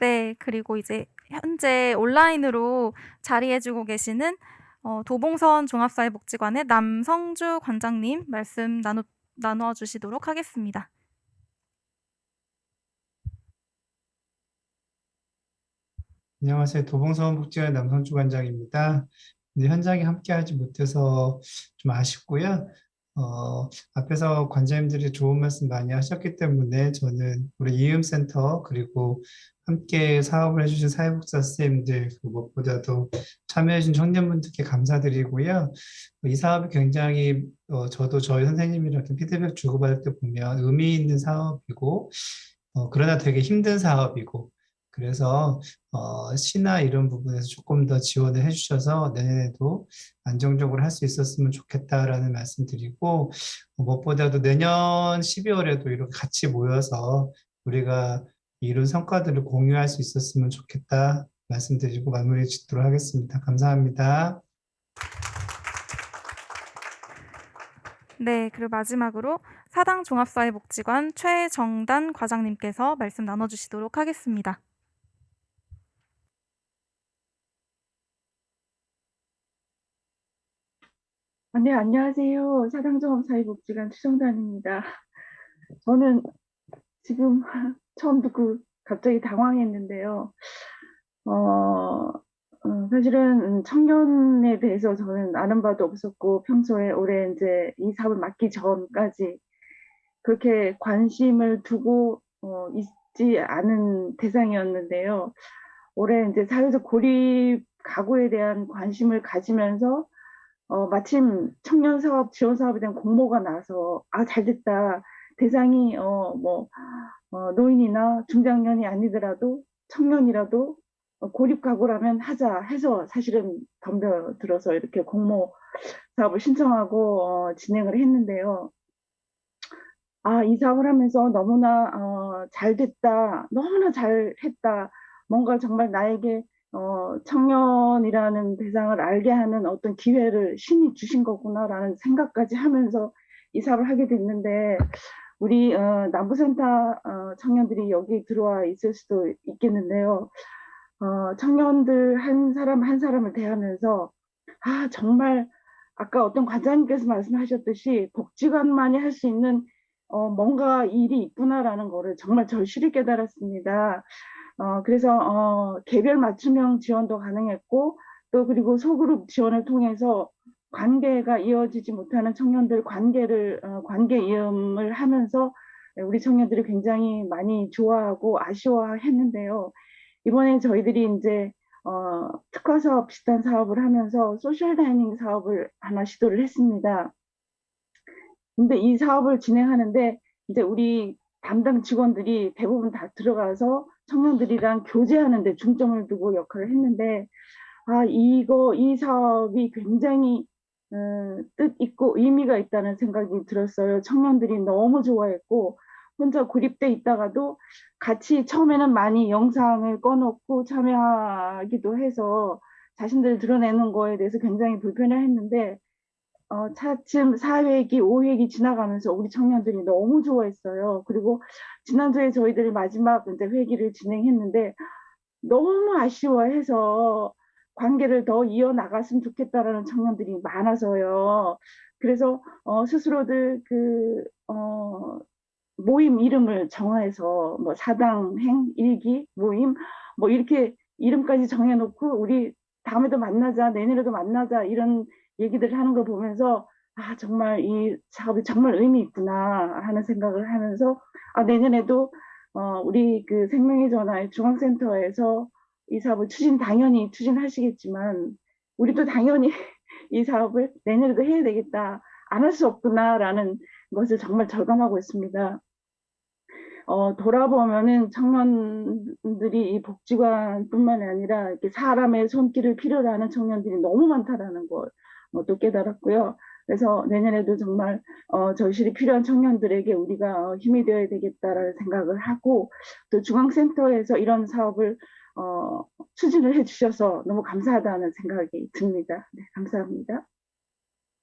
네, 그리고 이제 현재 온라인으로 자리해주고 계시는 어, 도봉선 종합사회복지관의 남성주 관장님 말씀 나누, 나누어 주시도록 하겠습니다. 안녕하세요. 도봉서원복지관 남성주 관장입니다. 현장에 함께하지 못해서 좀 아쉽고요. 어, 앞에서 관장님들이 좋은 말씀 많이 하셨기 때문에 저는 우리 이음센터 그리고 함께 사업을 해주신 사회복지사 선생님들 그 무엇보다도 참여해주신 청년분들께 감사드리고요. 이 사업이 굉장히 어, 저도 저희 선생님이랑 피드백 주고받을 때 보면 의미 있는 사업이고 어, 그러나 되게 힘든 사업이고 그래서 어, 시나 이런 부분에서 조금 더 지원을 해주셔서 내년에도 안정적으로 할 수 있었으면 좋겠다라는 말씀 드리고 어, 무엇보다도 내년 12월에도 이렇게 같이 모여서 우리가 이룬 성과들을 공유할 수 있었으면 좋겠다 말씀드리고 마무리 짓도록 하겠습니다. 감사합니다. 네, 그리고 마지막으로 사당 종합사회복지관 최정단 과장님께서 말씀 나눠주시도록 하겠습니다. 아, 네, 안녕하세요. 사당종합사회복지관 추정단입니다. 저는 지금 처음 듣고 갑자기 당황했는데요. 어, 어, 사실은 청년에 대해서 저는 아는 바도 없었고 평소에 올해 이제 이 사업을 맡기 전까지 그렇게 관심을 두고 어, 있지 않은 대상이었는데요. 올해 이제 사회적 고립 가구에 대한 관심을 가지면서 어, 마침 청년 사업 지원 사업에 대한 공모가 나서 아, 잘 됐다. 대상이 어, 뭐 어, 노인이나 중장년이 아니더라도 청년이라도 어, 고립 가구라면 하자 해서 사실은 덤벼들어서 이렇게 공모 사업을 신청하고 어, 진행을 했는데요. 아, 이 사업을 하면서 너무나 어, 잘 됐다. 너무나 잘 했다. 뭔가 정말 나에게 어, 청년이라는 대상을 알게 하는 어떤 기회를 신이 주신 거구나라는 생각까지 하면서 이 사업을 하게 됐는데 우리 어, 남부센터 어, 청년들이 여기 들어와 있을 수도 있겠는데요. 어, 청년들 한 사람 한 사람을 대하면서 아 정말 아까 어떤 관장님께서 말씀하셨듯이 복지관만이 할 수 있는 어, 뭔가 일이 있구나라는 거를 정말 절실히 깨달았습니다. 어, 그래서 어, 개별 맞춤형 지원도 가능했고 또 그리고 소그룹 지원을 통해서 관계가 이어지지 못하는 청년들 관계를 어, 관계 이음을 하면서 우리 청년들이 굉장히 많이 좋아하고 아쉬워했는데요. 이번에 저희들이 이제 어, 특화 사업 비슷한 사업을 하면서 소셜 다이닝 사업을 하나 시도를 했습니다. 근데 이 사업을 진행하는데 이제 우리 담당 직원들이 대부분 다 들어가서 청년들이랑 교제하는 데 중점을 두고 역할을 했는데 아 이거 이 사업이 굉장히 어, 뜻 있고 의미가 있다는 생각이 들었어요. 청년들이 너무 좋아했고 혼자 고립돼 있다가도 같이 처음에는 많이 영상을 꺼놓고 참여하기도 해서 자신들 드러내는 거에 대해서 굉장히 불편해했는데 어, 차츰 4회기, 5회기 지나가면서 우리 청년들이 너무 좋아했어요. 그리고 지난주에 저희들이 마지막 이제 회기를 진행했는데 너무 아쉬워해서 관계를 더 이어나갔으면 좋겠다라는 청년들이 많아서요. 그래서 어, 스스로들 그 어, 모임 이름을 정해서 뭐 사당행 일기 모임 뭐 이렇게 이름까지 정해놓고 우리 다음에도 만나자 내년에도 만나자 이런 얘기들을 하는 걸 보면서 아 정말 이 사업이 정말 의미 있구나 하는 생각을 하면서 아 내년에도 어 우리 그 생명의 전화의 중앙센터에서 이 사업을 추진 당연히 추진하시겠지만 우리도 당연히 이 사업을 내년에도 해야 되겠다 안 할 수 없구나라는 것을 정말 절감하고 있습니다. 어, 돌아보면은 청년들이 이 복지관뿐만 아니라 이렇게 사람의 손길을 필요로 하는 청년들이 너무 많다라는 걸 어, 또 깨달았고요. 그래서 내년에도 정말 어, 절실히 필요한 청년들에게 우리가 어, 힘이 되어야 되겠다라는 생각을 하고 또 중앙센터에서 이런 사업을 어, 추진을 해주셔서 너무 감사하다는 생각이 듭니다. 네, 감사합니다.